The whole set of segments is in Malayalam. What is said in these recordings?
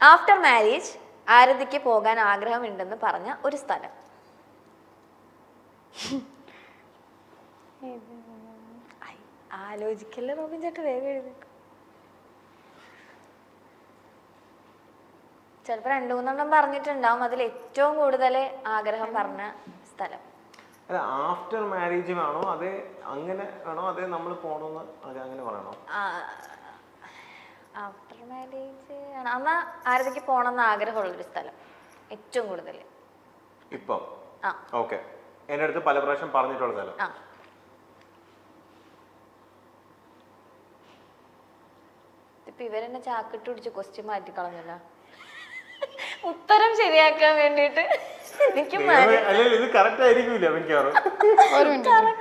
ആഫ്റ്റർ മാരേജ് ആരതിക്ക് പോകാൻ ആഗ്രഹമുണ്ടെന്ന് പറഞ്ഞ ഒരു സ്ഥലം. ആലോചിക്കല്ലേ റോബിൻ ചേട്ടൻ വേഗം എഴുതി. ചിലപ്പോ രണ്ടു മൂന്നെണ്ണം പറഞ്ഞിട്ടുണ്ടാവും. അതിൽ ഏറ്റവും കൂടുതൽ ആഗ്രഹം പറഞ്ഞ സ്ഥലം. അല്ല ആഫ്റ്റർ മാരേജ് വേണോ? അതെ അങ്ങനെ വേണോ? അതെ നമ്മൾ പോണോന്ന് അത് അങ്ങനെ പറയണോ? ആഫ്റ്റർ മാരേജ് ആണ് അമ്മ ആരതിക്ക് പോകണമെന്ന് ആഗ്രഹമുള്ളൊരു സ്ഥലം. ഏറ്റവും കൂടുതൽ. ഇപ്പം? ആ. ഓക്കെ. എന്റെ അടുത്ത് പല പ്രാവശ്യം പറഞ്ഞിട്ടുള്ള സ്ഥലം. ആ. ഇപ്പൊ ഇവരെന്നെ ചാക്കിട്ട് പിടിച്ച് ക്വസ്റ്റ്യൻ മാറ്റി കളഞ്ഞല്ല ഉത്തരം ശരിയാക്കാൻ വേണ്ടിട്ട് എനിക്ക് ഇത് കറക്റ്റ് ആയിരിക്കൂല മിക്കവാറും. ഒരു മിനിറ്റ്.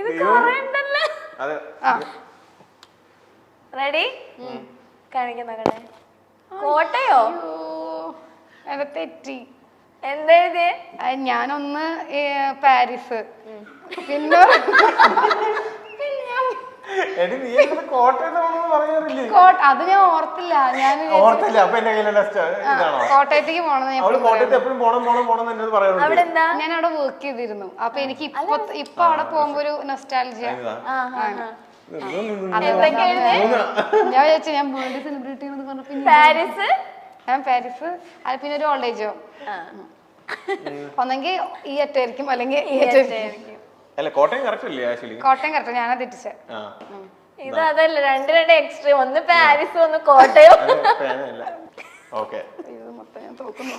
ഇത് കൊറേ ഉണ്ടല്ലോ അതെ. റെഡി കാണിക്കുന്ന കടേ കോട്ടയോ? അത് തെറ്റി. എന്തായത് ഞാനൊന്ന് പാരീസ്. പിന്നെ എടി നീ എന്നെ കോട്ടയത്താണെന്ന് പറയാറില്ലേ? കോട്ട അത് ഞാൻ ഓർത്തില്ല. ഞാൻ ഓർത്തില്ല. അപ്പൊ എന്റെ കയ്യിലുള്ള സ്റ്റ- ഇതാണോ? കോട്ടയത്തേക്ക് പോണെന്ന് ഞാൻ അവൾ കോട്ടയത്ത് എപ്പോഴും പോണം പോണം പോണം എന്ന് എന്നോട് പറയാറുണ്ട്. അവിടെ എന്താ ഞാൻ അവിടെ വർക്ക് ചെയ്തിരുന്നു. അപ്പൊ എനിക്ക് ഇപ്പൊ ഇപ്പൊ അവിടെ പോകുമ്പോ ഒരു നൊസ്റ്റാലജിയ ഞാൻ വിചാരിച്ചു ഞാൻ ബർത്ത്ഡേ സെലിബ്രിറ്റി ചെയ്യുന്നത് പറഞ്ഞപ്പോ പാരീസ്? ഞാൻ പാരീസ്. അത് പിന്നെ ഒരു ഓൾഡ് ഏജോ ഒന്നെങ്കിൽ ഈ അറ്റായിരിക്കും അല്ലെങ്കിൽ ഈ അറ്റായിരിക്കും അല്ല കോട്ടയം കറക്റ്റ് അല്ലേ ആക്ച്വലി? കോട്ടയം കറക്റ്റ് ഞാനാ തെറ്റിച്ചത് ഇത് അതല്ല രണ്ട് രണ്ട് എക്സ്ട്രീം ഒന്ന് പാരീസ് ഒന്ന് കോട്ടയം. ഓക്കെ. ഇത് മൊത്തം ഞാൻ തോക്കുന്നു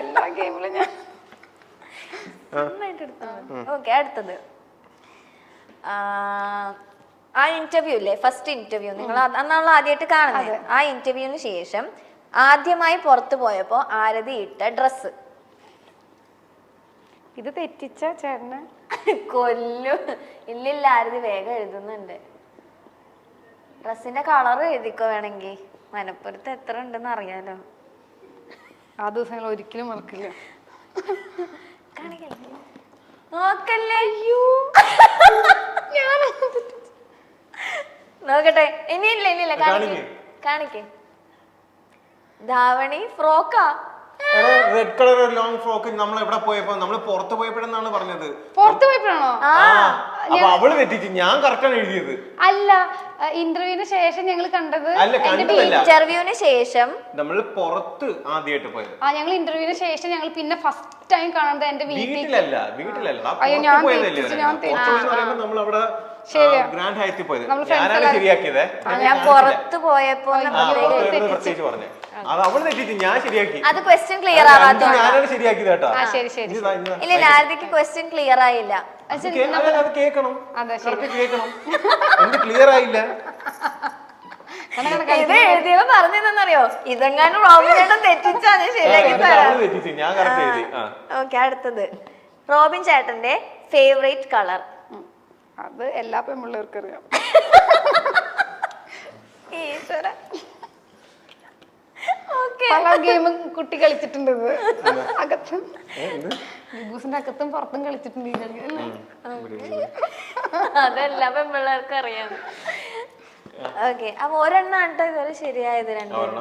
എല്ലാ ഗെയിമിലും ഞാൻ ഓക്കെ അടുത്തത്. ആ, ഇന്റർവ്യൂ ഇല്ലേ? ഫസ്റ്റ് ഇന്റർവ്യൂ നിങ്ങൾ അന്നാണല്ലോ ആദ്യമായിട്ട് കാണുന്നത്. ആ ഇന്റർവ്യൂവിന് ശേഷം ആദ്യമായി പുറത്തു പോയപ്പോ ആരതി ഇട്ട ഡ്രസ് ഇത് തെറ്റിച്ച ചേട്ടന്? കൊല്ലു. ഇല്ലില്ല ആരതി വേഗം എഴുതുന്നുണ്ട്. ഡ്രസ്സിന്റെ കളർ എഴുതിക്കോ വേണമെങ്കിൽ മലപ്പുറത്ത് എത്ര ഉണ്ടെന്ന് അറിയാലോ. ആ ദിവസങ്ങൾ ഒരിക്കലും മറക്കില്ല. കാണിക്കല്ലേ? നോക്കല്ലേ? നോക്കട്ടെ. ഇനിയില്ല ഇനിയില്ല. കാണിക്കേ. കാണിക്കേ. ധാവണി ഫ്രോക്കാ. റെഡ് കളർ ലോങ് ഫ്രോക്ക് നമ്മൾ എവിടെ പോയപ്പോ നമ്മൾ പുറത്ത് പോയപ്പോഴെന്നാണ് പറഞ്ഞത്. പുറത്ത് പോയപ്പോഴാണോ? അപ്പൊ അവൾ തെറ്റിച്ച് ഞാൻ കറക്റ്റാണ് എഴുതിയത്. അല്ല ഇന്റർവ്യൂവിന് ശേഷം ഞങ്ങൾ കണ്ടത് ഇന്റർവ്യൂവിന് ശേഷം? നമ്മൾ പുറത്ത് ആദ്യമായിട്ട് പോയത്. ആ ഞങ്ങൾ ഇന്റർവ്യൂവിന് ശേഷം ഞങ്ങൾ പിന്നെ ഫസ്റ്റ് ടൈം കാണുന്നത് എന്റെ വീട്ടിലല്ല വീട്ടിലല്ല. അയ്യോ, ഞാൻ നമ്മൾ അവിടെ ഗ്രാൻഡ് ഹൈറ്റിൽ പോയത്. ഞാനാണ് ശരിയാക്കിയത്. ഞാൻ പുറത്ത് പോയപ്പോ പ്രത്യേകിച്ച് പറഞ്ഞേ. അത് അവൾ തെറ്റിച്ച് ഞാൻ ശരിയാക്കി. അത് ക്വസ്റ്റ്യൻ ക്ലിയർ ആവാത്ത ഞാനാണ് ശരിയാക്കിയത് കേട്ടോ. ആ ശരി ശരി. ഇല്ല ആരതിക്ക് ക്വസ്റ്റ്യൻ ക്ലിയർ ആയില്ല. കേൾക്കണം. കേൾക്കണം. ക്ലിയർ ആയില്ല? ഇത് പറഞ്ഞതെന്നറിയോ? ഇതെങ്ങാനും റോബിൻ ചേട്ടൻ ശരിയാക്കി ഓക്കെ അടുത്തത്. റോബിൻ ചേട്ടന്റെ ഫേവറേറ്റ് കളർ അത് എല്ലാ പെൺപിള്ളേർക്കും അറിയാം ഈശ്വര. ഓക്കെ. പല ഗെയിമും കുട്ടി കളിച്ചിട്ടുണ്ട് അകത്തും? ബിബൂസിന്റെ അകത്തും പുറത്തും കളിച്ചിട്ടുണ്ട് ഈ കളി അല്ലേ? അതെല്ലാ പെൺപിള്ളേർക്കും അറിയാം. ഓക്കെ അപ്പൊ ഒരെണ്ണം ആട്ടോ ഇതുവരെ ശരിയായത് രണ്ടും.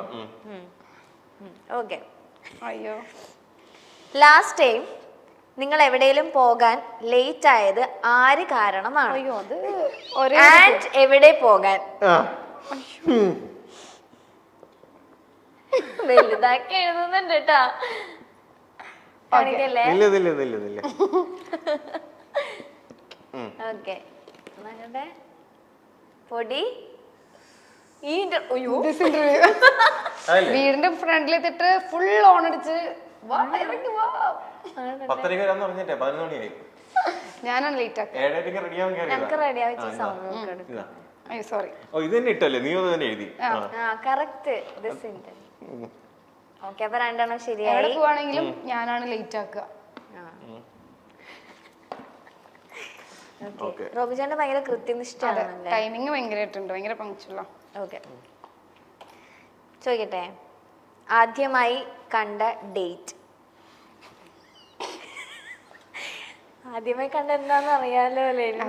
ഓക്കെ അയ്യോ. ലാസ്റ്റ് ടൈം നിങ്ങൾ എവിടെയെങ്കിലും പോകാൻ ലേറ്റ് ആയത് ആര് കാരണമാണ്? അയ്യോ അത് ഒരേ ആൻഡ് എവിടെ പോകാൻ. വലുതാക്കി എഴുതുന്നുണ്ട് കേട്ടാ കാണിക്കല്ലേ? ഓക്കെ പൊടി? ഈ വീടിന്റെ ഫ്രണ്ടിലെത്തിട്ട് ഫുൾ ഓൺ അടിച്ച് വാ ഇറങ്ങി വാ. പത്തരക്ക് വരാന്ന് പറഞ്ഞിട്ടേ പതിനൊന്ന് മണിയായി. ഞാനാണ് ലേറ്റ് ഏഴരക്ക് റെഡിയാവാൻ റെഡി ആവിച്ച സോറി ഓ ഇത് തന്നെ ഇട്ടല്ലേ? നീ തന്നെ എഴുതി. കറക്റ്റ് ദിസ് ഉണ്ട് ഓക്കെ അപ്പൊ രണ്ടെണ്ണം എവിടെ പോവാണെങ്കിലും ഞാനാണ് ലേറ്റ് ആക്കുക. ഓക്കെ റോബിചാന്റെ ഭയങ്കര കൃത്യനിഷ്ഠ ടൈമിങ് ഭയങ്കരമായിട്ടുണ്ട്. ഭയങ്കര പങ്ക്ച്വല ഓക്കെ ചോദിക്കട്ടെ? ആദ്യമായി കണ്ട ഡേറ്റ് ആദ്യമായി കണ്ട എന്താന്ന് അറിയാലോ അല്ലേ? ഇനി.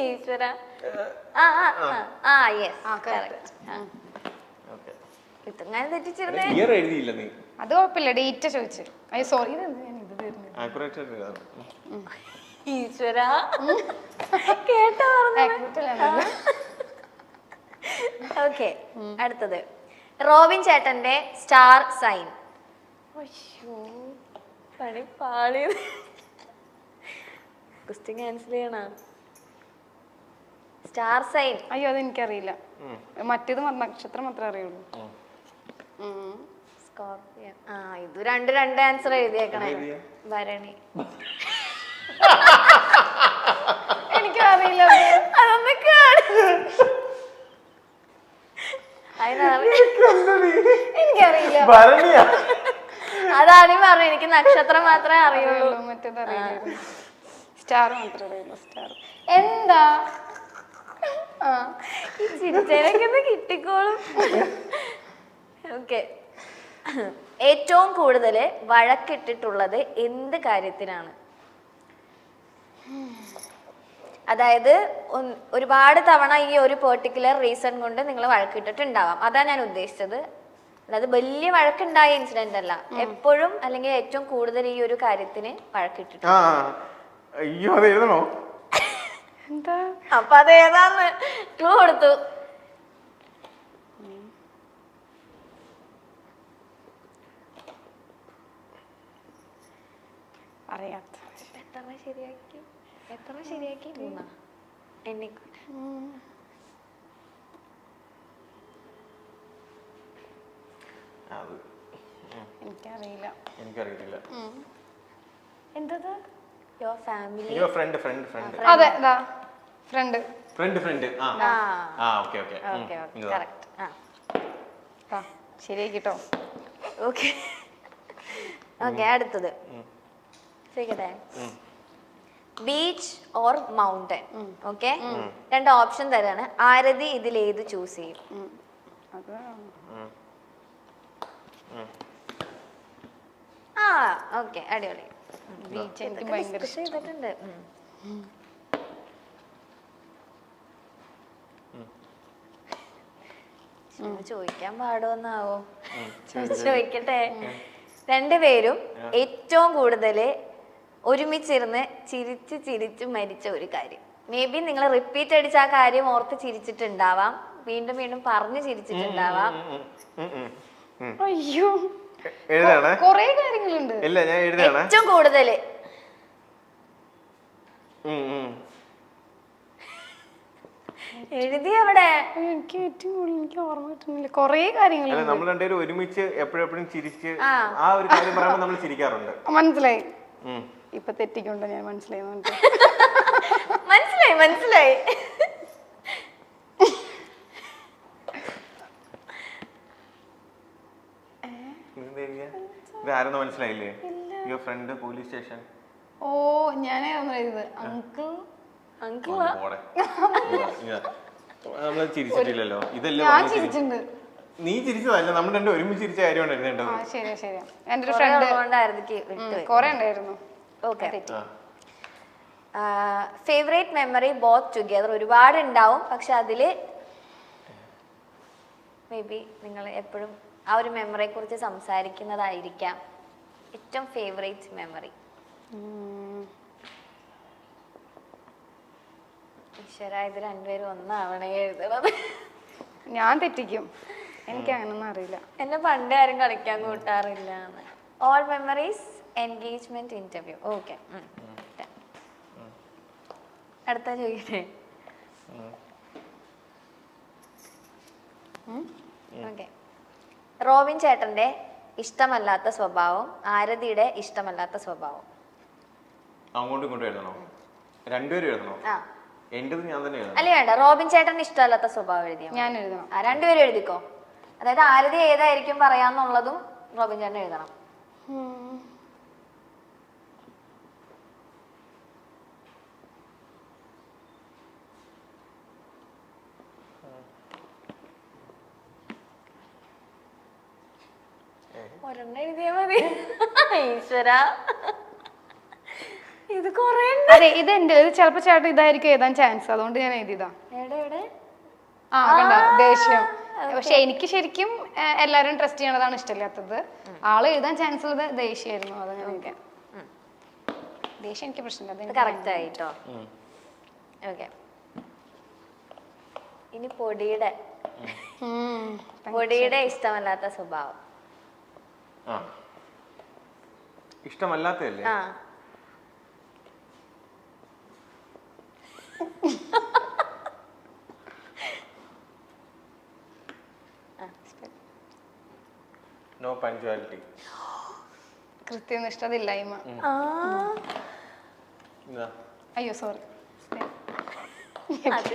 ഈശ്വര. ആ ആ ആ, യെസ് തെറ്റിച്ചിരുന്നേ? അത് കുഴപ്പമില്ല. ഡേറ്റ് ചോദിച്ചു സോറി ആക്യുറേറ്റ് ഈശ്വര. കേട്ടോ ഓക്കെ അടുത്തത്. റോബിൻ ചേട്ടന്റെ സ്റ്റാർ സൈൻ. പണി പാളി. ക്വസ്റ്റ്യൻ ക്യാൻസൽ ചെയ്യണ? Star sign. അയ്യോ അത് എനിക്കറിയില്ല മറ്റേത് നക്ഷത്രം മാത്രമേ അറിയുള്ളൂ. ഉം. സ്കോർപ്പിയൻ ആ ഇത് രണ്ട് രണ്ട് ആൻസർ എഴുതിയേക്കണേ. എഴുതിയെ? ഭരണി. എനിക്കറിയില്ല അതൊന്ന് എനിക്കറിയില്ല. അതാണ് അതാദ്യം പറഞ്ഞു എനിക്ക് നക്ഷത്രം മാത്രമേ അറിയുള്ളൂ. മറ്റേത് സ്റ്റാർ മാത്രമേ അറിയുള്ളൂ സ്റ്റാർ. എന്താ? ആ. ഈ ചിരിച്ചേനൊക്കെ ഒന്ന് കിട്ടിക്കോളും. ഓക്കെ ഏറ്റവും കൂടുതൽ വഴക്കിട്ടിട്ടുള്ളത് എന്ത് കാര്യത്തിനാണ്? അതായത് ഒരുപാട് തവണ ഈ ഒരു പെർട്ടിക്കുലർ റീസൺ കൊണ്ട് നിങ്ങൾ വഴക്കിട്ടിട്ടുണ്ടാവാം. അതാ ഞാൻ ഉദ്ദേശിച്ചത്. അതായത് വലിയ വഴക്കുണ്ടായ ഇൻസിഡന്റ് അല്ല. എപ്പോഴും അല്ലെങ്കിൽ ഏറ്റവും കൂടുതൽ ഈ ഒരു കാര്യത്തിന് വഴക്കിട്ടിട്ടുണ്ട്. ആ അയ്യോ അത് എഴുതണോ? എന്താ അപ്പൊ അത് ഏതാന്ന് ക്ലൂ കൊടുത്തു. അറിയാത്ത എത്ര ശരിയാക്കി? എത്ര ശരിയാക്കി? മൂന്നാ. എന്നെ എനിക്കറിയില്ല. എന്തത്? Your family friend friend friend അതെ ദാ. ഫ്രണ്ട് ഫ്രണ്ട് ഫ്രണ്ട് ആ. ആ. Okay okay. Okay okay. Okay correct ആ. ശരിയാക്കിട്ടോ. ഓക്കേ. ഓക്കെ അടുത്തത്. ശരിക്കട്ടെ ബീച്ച് ഓർ മൗണ്ടൻ ഓക്കെ രണ്ട് ഓപ്ഷൻ തരാണ്. ആരതി ഇതിൽ ഏത് ചൂസ് ചെയ്യും? അത് ആ ഓക്കെ അടിപൊളി. ബീച്ച് എനിക്ക് ഭയങ്കര ചെയ്തിട്ടുണ്ട്. ചോദിക്കാൻ പാടുമെന്നാവോ ചോദിക്കട്ടെ. രണ്ടുപേരും ഏറ്റവും കൂടുതൽ ഒരുമിച്ചിരുന്ന് ചിരിച്ച് ചിരിച്ച് മരിച്ച ഒരു കാര്യം. മേ ബി നിങ്ങൾ റിപ്പീറ്റ് അടിച്ച ആ കാര്യം ഓർത്ത് ചിരിച്ചിട്ടുണ്ടാവാം. വീണ്ടും വീണ്ടും പറഞ്ഞു ചിരിച്ചിട്ടുണ്ടാവാം. അയ്യോ. കൊറേ കാര്യങ്ങളുണ്ട്. ഇല്ല ഞാൻ എഴുതാണേ? ഏറ്റവും കൂടുതൽ. എഴുതി അവിടെ. എനിക്ക് ഏറ്റവും കൂടുതൽ എനിക്ക് ഓർമ്മ കിട്ടുന്നില്ല. കൊറേ കാര്യങ്ങളുണ്ട്. അല്ല നമ്മൾ രണ്ടുപേരും ഒരുമിച്ച് എപ്പോഴെപ്പോഴും ചിരിച്ച് ആ. ഒരു കാര്യം പറയുമ്പോൾ നമ്മൾ ചിരിക്കാറുണ്ട്. മനസ്സിലായി. ഇപ്പൊ തെറ്റിക്കൊണ്ടോ ഞാൻ മനസ്സിലായി മനസ്സിലായി മനസ്സിലായി. ഇതെന്താ? എഴുതിയെ? ഇത് ആരെന്ന് മനസ്സിലായില്ലേ? Your friend police station. ഓ എഴുതിയത്. അങ്കിൾ? അങ്കിൾ പോടെ. നമ്മൾ ചിരിച്ചിട്ടില്ലല്ലോ. ഇതല്ലേ നീ ചിരിച്ചതല്ല നമ്മൾ രണ്ടും ഒരുമിച്ച് ചിരിച്ച കാര്യമാണ് എഴുതേണ്ടത് ആ ശരി ഒരു ഫ്രണ്ട് എനിക്ക് വിട്ടുപോയി കൊറേ ഉണ്ടായിരുന്നു. ഓക്കെ. ആ. ഫേവറേറ്റ് മെമ്മറി ബോത്ത് ടുഗെദർ ഒരുപാട് ഉണ്ടാവും പക്ഷെ അതിൽ മേ ബി നിങ്ങൾ എപ്പോഴും ആ ഒരു മെമ്മറിയെ കുറിച്ച് സംസാരിക്കുന്നതായിരിക്കാം. ഏറ്റവും ഫേവറേറ്റ് മെമ്മറി. ഈശ്വര ഇത് രണ്ടുപേരും ഒന്നാവണേ എഴുതണത്. ഞാൻ തെറ്റിക്കും. എനിക്ക് അങ്ങനൊന്നും അറിയില്ല. എന്നെ പണ്ട് ആരും കളിക്കാൻ കൂട്ടാറില്ല all memories engagement interview. Okay. അടുത്ത ചോദിക്കട്ടെ ഓക്കെ. റോബിൻ ചേട്ടന്റെ ഇഷ്ടമല്ലാത്ത സ്വഭാവം ആരതിയുടെ ഇഷ്ടമല്ലാത്ത സ്വഭാവം. അങ്ങോട്ടും ഇങ്ങോട്ടും എഴുതണോ? രണ്ടുപേരും എഴുതണോ? ആ. എന്റേത് ഞാൻ തന്നെ എഴുതണം. അല്ല വേണ്ട. റോബിൻ ചേട്ടൻ ഇഷ്ടമല്ലാത്ത സ്വഭാവം എഴുതിയോ ഞാൻ എഴുതണം. ആ രണ്ടുപേരും എഴുതിക്കോ. അതായത് ആരതി ഏതായിരിക്കും പറയാന്നുള്ളതും റോബിൻ ചേട്ടൻ എഴുതണം. ഒരെണ്ണം എഴുതിയാ മതി. ഈശ്വര. ഇത് കൊറേ അതെ ഇത് എന്റെ ഇത് ചിലപ്പോ ചേട്ടൻ ഇതായിരിക്കും എഴുതാൻ ചാൻസ് അതുകൊണ്ട് ഞാൻ എഴുതിയതാ. എവിടെ എവിടെ? ആ കണ്ട? ദേഷ്യം. പക്ഷെ എനിക്ക് ശരിക്കും എല്ലാരും എല്ലാവരും ട്രസ്റ്റ് ചെയ്യണതാണ് ഇഷ്ടമില്ലാത്തത്. ആൾ എഴുതാൻ ചാൻസ് ഉള്ളത് ദേഷ്യമായിരുന്നു അത് ഞാൻ എഴുതിയ ദേഷ്യം എനിക്ക് പ്രശ്നമില്ല കറക്റ്റ് ആയിട്ടോ? ഓക്കെ. ഇനി പൊടിയുടെ. പൊടിയുടെ ഇഷ്ടമല്ലാത്ത സ്വഭാവം. ഇഷ്ടമല്ലാത്തല്ലേ ആ. നോ പഞ്ച്വാലിറ്റി കൃത്യനിഷ്ഠതയില്ലായ്മ ആ. അയ്യോ സോറി അത്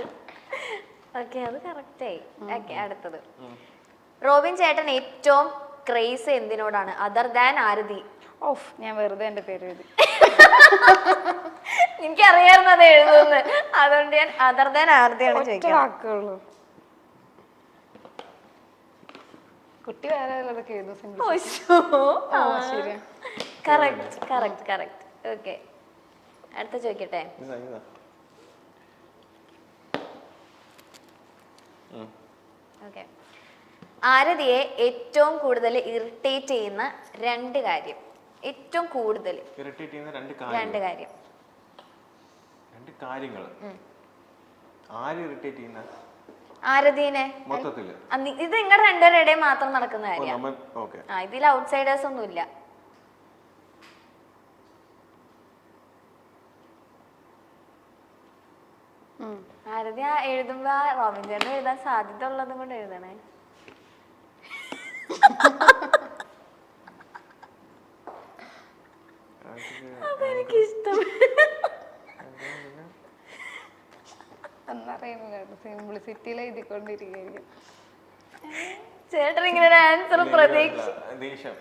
ഓക്കെ അത് കറക്റ്റായി ഓക്കെ അടുത്തത്. റോബിൻ ചേട്ടൻ ഏറ്റവും craze എന്തിനോടാണ്? Other than Arathi. Of ഞാൻ വെറുതെ എന്റെ പേര് എഴുതി. എനിക്കറിയായിരുന്നു അത് എഴുതുന്നു അതുകൊണ്ട് ഞാൻ അതർ ദാൻ ആരതിയാണ് ചോദിക്കുന്നത്. കുട്ടി വേറെ വല്ലതൊക്കെ എഴുതും? കറക്റ്റ് കറക്റ്റ് കറക്റ്റ് ഓക്കെ അടുത്ത ചോദിക്കട്ടെ? ഓക്കെ ആരതിയെ ഏറ്റവും കൂടുതൽ ഇറിറ്റേറ്റ് ചെയ്യുന്ന രണ്ട് കാര്യം. ഏറ്റവും കൂടുതൽ. ഇറിറ്റേറ്റ് ചെയ്യുന്ന രണ്ട് രണ്ട് കാര്യം. കാര്യം രണ്ട് കാര്യങ്ങൾ. ആര് ഇറിറ്റേറ്റ് ചെയ്യുന്ന? ആരതിനെ? മൊത്തത്തിൽ ഇത് നിങ്ങളുടെ രണ്ടുപേരുടെ മാത്രം നടക്കുന്ന കാര്യം. ആ ഇതിൽ ഔട്ട്സൈഡേഴ്സ് ഒന്നുമില്ല. ആരതി എഴുതുമ്പോ റോബിൻ ചേട്ടൻ എഴുതാൻ സാധ്യത ഉള്ളതും കൊണ്ട് എഴുതണേ. അതെനിക്ക് ഇഷ്ടം എന്നറിയുന്നില്ല സിംപ്ലിസിറ്റിയിൽ എഴുതിക്കൊണ്ടിരിക്കുകയായിരിക്കും ചേട്ടൻ ഇങ്ങനെ ഒരു ആൻസർ പ്രതീക്ഷ ദേഷ്യം.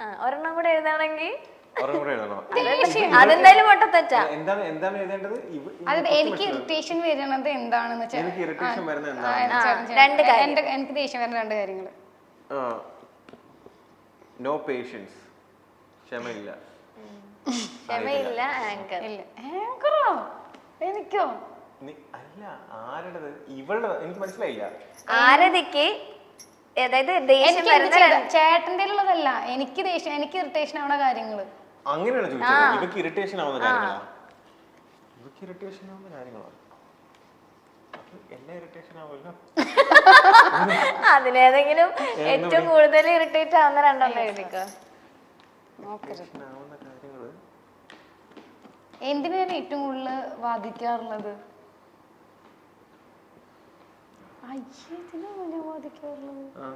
ആ ഒരെണ്ണം കൂടെ എഴുതാണെങ്കിൽ ഒരെണ്ണം കൂടെ എഴുതണോ? അതെന്തായാലും പൊട്ടത്തെറ്റാ. എന്താണ് എന്താണ് എഴുതേണ്ടത്? അത് എനിക്ക്. ഇറിറ്റേഷൻ വരുന്നത് എന്താണെന്ന് വെച്ചാൽ എനിക്ക് ഇറിറ്റേഷൻ വരുന്നത് എന്താണ്. രണ്ട് എനിക്ക് ദേഷ്യം വരുന്ന രണ്ട് കാര്യങ്ങൾ നോ പേഷ്യൻസ് ക്ഷമയില്ല. ക്ഷമയില്ല ആങ്കർ ഇല്ല. ആങ്കറോ എനിക്കോ? നീ- അല്ല ആരുടേത്? ഇവളുടെ എനിക്ക് മനസ്സിലായില്ല. ആരതിക്ക് അതായത് ദേഷ്യം വരുന്ന ചേട്ടന്റെ ഉള്ളതല്ല എനിക്ക് ദേഷ്യം എനിക്ക് ഇറിറ്റേഷൻ ആവുന്ന കാര്യങ്ങൾ. അങ്ങനെയാണ് ചോദിച്ചത്. ഇവക്ക് ഇറിറ്റേഷൻ ആവുന്ന കാര്യങ്ങളാ? ഇവക്ക് ഇറിറ്റേഷൻ ആവുന്ന കാര്യങ്ങളാ അത് എല്ലാം ഇറിറ്റേഷൻ ആവുമല്ലോ അതിലേതെങ്കിലും ഏറ്റവും കൂടുതൽ ഇറിറ്റേറ്റ് ആവുന്ന രണ്ടെണ്ണം എഴുതിക്കോ? നോക്കരുത് ആവുന്ന കാര്യങ്ങൾ. എന്തിനാണ് ഏറ്റവും കൂടുതൽ വാദിക്കാറുള്ളത്? അയ്യേ എന്തിനാ ഞാൻ വാദിക്കാറുള്ളത്? ആ.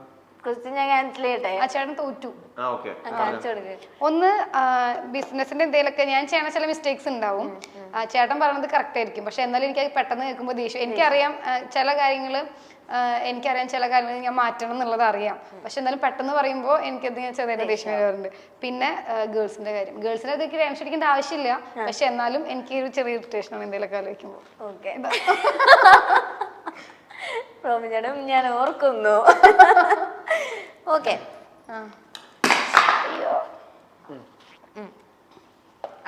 ക്വസ്റ്റ്യൻ ഞാൻ ക്യാൻസൽ ചെയ്യട്ടെ? ആ ചേട്ടൻ തോറ്റു. ആ ഓക്കെ. ആ, കാണിച്ചു കൊടുക്ക് ഒന്ന് ബിസിനസിന്റെ എന്തെങ്കിലുമൊക്കെ ഞാൻ ചെയ്യണ ചില മിസ്റ്റേക്സ് ഉണ്ടാവും. ആ, ചേട്ടൻ പറയുന്നത് കറക്റ്റ് ആയിരിക്കും. പക്ഷെ എന്നാലും എനിക്ക് അത് പെട്ടെന്ന് കേൾക്കുമ്പോൾ ദേഷ്യം. എനിക്കറിയാം ആ, ചില കാര്യങ്ങൾ എനിക്കറിയാം ചില കാര്യങ്ങൾ ഞാൻ മാറ്റണം എന്നുള്ളത് അറിയാം. പക്ഷെ എന്നാലും പെട്ടെന്ന് പറയുമ്പോൾ എനിക്കത് ഞാൻ ചെറിയ ദേഷ്യം വരാറുണ്ട്. പിന്നെ ഗേൾസിന്റെ കാര്യം. ഗേൾസിന്റെ അതൊക്കെ ടെൻഷൻ അടിക്കേണ്ട ആവശ്യമില്ല. പക്ഷെ എന്നാലും എനിക്ക് ഒരു ചെറിയ ഇറിറ്റേഷൻ ആണ് എന്തെങ്കിലുമൊക്കെ ആലോചിക്കുമ്പോൾ ഓക്കെ. ഞാൻ ഓർക്കുന്നു. ഓക്കെ. ആ.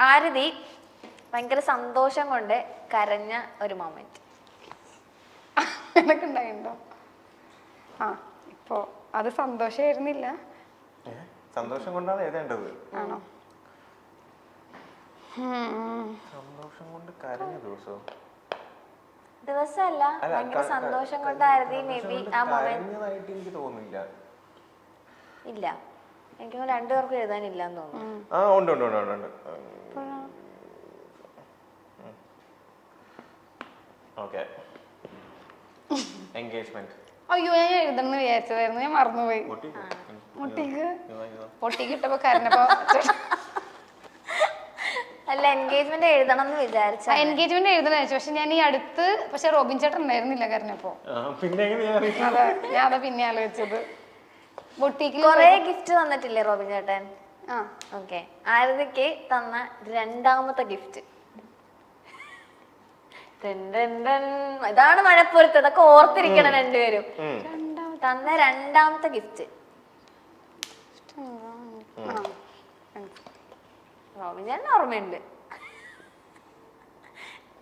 ആരതി ഭയങ്കര സന്തോഷം കൊണ്ട് കരഞ്ഞ ഒരു മൊമെന്റ് എനക്കുണ്ടായിണ്ടോ ആ ഇപ്പോ അത് സന്തോഷമായിരുന്നില്ല സന്തോഷം കൊണ്ടാണ് എഴുതേണ്ടത്. ആണോ? സന്തോഷം കൊണ്ട് കരഞ്ഞ ദിവസം. ദിവസമല്ല ഭയങ്കര സന്തോഷം കൊണ്ടായിരുന്നു കൊണ്ട് ആരതി മേ ബി ആ മൊമെന്റ് എനിക്ക് തോന്നുന്നില്ല. ഇല്ല. എനിക്ക് രണ്ടുപേർക്കും എഴുതാനില്ല എന്ന് തോന്നുന്നു. ആ ഉണ്ട് ഉണ്ട് ഉണ്ട് ഉണ്ട് ഉണ്ട്. ഓക്കെ. എൻഗേജ്മെന്റ് അയ്യോ ഞാൻ എഴുതണം എന്ന് വിചാരിച്ചതായിരുന്നു. ഞാൻ മറന്നുപോയി. മുട്ടിക്ക് പൊട്ടിക്ക്? ഇട്ടപ്പോ കരഞ്ഞപ്പോ അല്ല എൻഗേജ്മെന്റ് എഴുതണം എന്ന് വിചാരിച്ച എൻഗേജ്മെന്റ് എഴുതണം വിചാരിച്ചു. പക്ഷെ ഞാൻ ഈ അടുത്ത് പക്ഷെ റോബിൻ ചേട്ടൻ ഉണ്ടായിരുന്നില്ല കരഞ്ഞപ്പോ. പിന്നെ ഞാൻ അതാ പിന്നെ ആലോചിച്ചത്. ബൊട്ടീക്കിൽ കൊറേ ഗിഫ്റ്റ് തന്നിട്ടില്ലേ റോബിൻ ചേട്ടൻ? ആ. ഓക്കെ. ആരതിക്ക് തന്ന രണ്ടാമത്തെ ഗിഫ്റ്റ് ഇതാണ് മഴപ്പുറത്ത് അതൊക്കെ ഓർത്തിരിക്കണം രണ്ടുപേരും. തന്ന രണ്ടാമത്തെ ഗിഫ്റ്റ് റോബിൻ ചേട്ടൻ ഓർമ്മയുണ്ട്.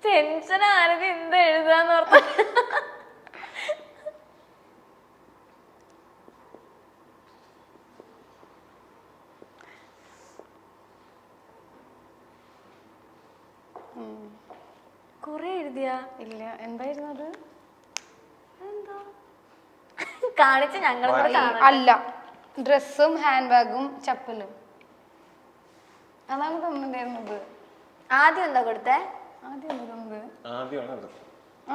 ടെൻഷൻ ആരതി എന്താ എഴുതാന്ന് ഓർത്ത് കൊറേ എഴുതിയ ഇല്ല. എന്തായിരുന്നു അത്? കാണിച്ച് ഞങ്ങൾ അല്ല. ഡ്രസ്സും ഹാൻഡ് ബാഗും ചപ്പലും. അതാണ് തന്നിട്ടുണ്ടായിരുന്നത് ആദ്യം എന്താ കൊടുത്തേ? ആദ്യം എന്താ തന്നത്? ആദ്യമാണ് ഇവിടെ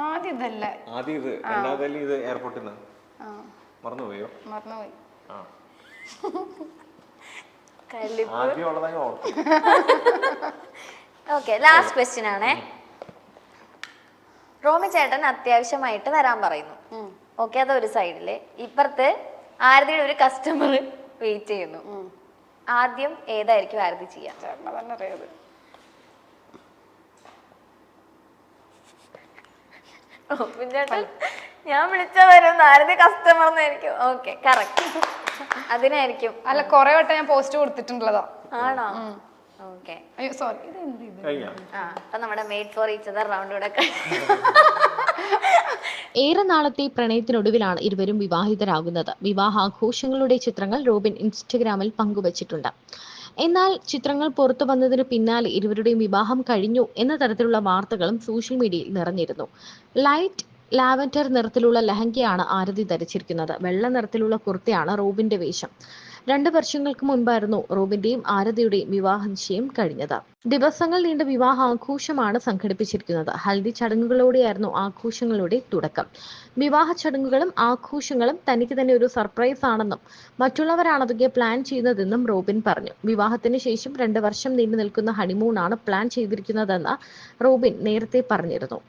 ആദ്യം ഇതല്ല. ആദ്യം ഇത്. രണ്ടാമതല്ലേ ഇത് എയർപോർട്ടിൽ നിന്ന് മറന്നുപോയോ? മറന്നുപോയി. ഓക്കെ ലാസ്റ്റ് ക്വസ്റ്റ്യൻ ആണേ. റോമി ചേട്ടൻ അത്യാവശ്യമായിട്ട് വരാൻ പറയുന്നു. ഓക്കെ അതൊരു സൈഡിൽ ഇപ്പുറത്ത് ആരതിയുടെ ഒരു കസ്റ്റമർ വെയിറ്റ് ചെയ്യുന്നു. ആദ്യം ഏതായിരിക്കും ആരതി ചെയ്യാം? റോബിൻ ചേട്ടൻ ഞാൻ വിളിച്ച വരും ആരതി കസ്റ്റമർ എന്നായിരിക്കും ഓക്കെ കറക്റ്റ് അതിനായിരിക്കും. അല്ല കൊറേ വട്ടം ഞാൻ പോസ്റ്റ് കൊടുത്തിട്ടുള്ളതാ. ആണോ? ഓക്കെ അയ്യോ സോറി ഇത് എന്ത് ഇത്? കഴിഞ്ഞ? ആ അപ്പൊ നമ്മുടെ made for each other round കൂടെ ഏറെ നാളത്തെ പ്രണയത്തിനൊടുവിലാണ് ഇരുവരും വിവാഹിതരാകുന്നത്. വിവാഹാഘോഷങ്ങളുടെ ചിത്രങ്ങൾ റോബിൻ ഇൻസ്റ്റഗ്രാമിൽ പങ്കുവച്ചിട്ടുണ്ട്. എന്നാൽ ചിത്രങ്ങൾ പുറത്തു വന്നതിന് പിന്നാലെ ഇരുവരുടെയും വിവാഹം കഴിഞ്ഞു എന്ന തരത്തിലുള്ള വാർത്തകളും സോഷ്യൽ മീഡിയയിൽ നിറഞ്ഞിരുന്നു. ലൈറ്റ് ലാവൻഡർ നിറത്തിലുള്ള ലഹങ്കയാണ് ആരതി ധരിച്ചിരിക്കുന്നത്. വെള്ള നിറത്തിലുള്ള കുർത്തയാണ് റോബിന്റെ വേഷം. രണ്ട് വർഷങ്ങൾക്ക് മുൻപായിരുന്നു റോബിന്റെയും ആരതിയുടെയും വിവാഹ നിശ്ചയം കഴിഞ്ഞത്. ദിവസങ്ങൾ നീണ്ട വിവാഹ ആഘോഷമാണ് സംഘടിപ്പിച്ചിരിക്കുന്നത്. ഹൽദി ചടങ്ങുകളോടെയായിരുന്നു ആഘോഷങ്ങളുടെ തുടക്കം. വിവാഹ ചടങ്ങുകളും ആഘോഷങ്ങളും തനിക്ക് തന്നെ ഒരു സർപ്രൈസ് ആണെന്നും മറ്റുള്ളവരാണ് അതൊക്കെ പ്ലാൻ ചെയ്യുന്നതെന്നും റോബിൻ പറഞ്ഞു. വിവാഹത്തിന് ശേഷം രണ്ട് വർഷം നീണ്ടു നിൽക്കുന്ന ആണ് പ്ലാൻ ചെയ്തിരിക്കുന്നതെന്ന് റോബിൻ നേരത്തെ പറഞ്ഞിരുന്നു.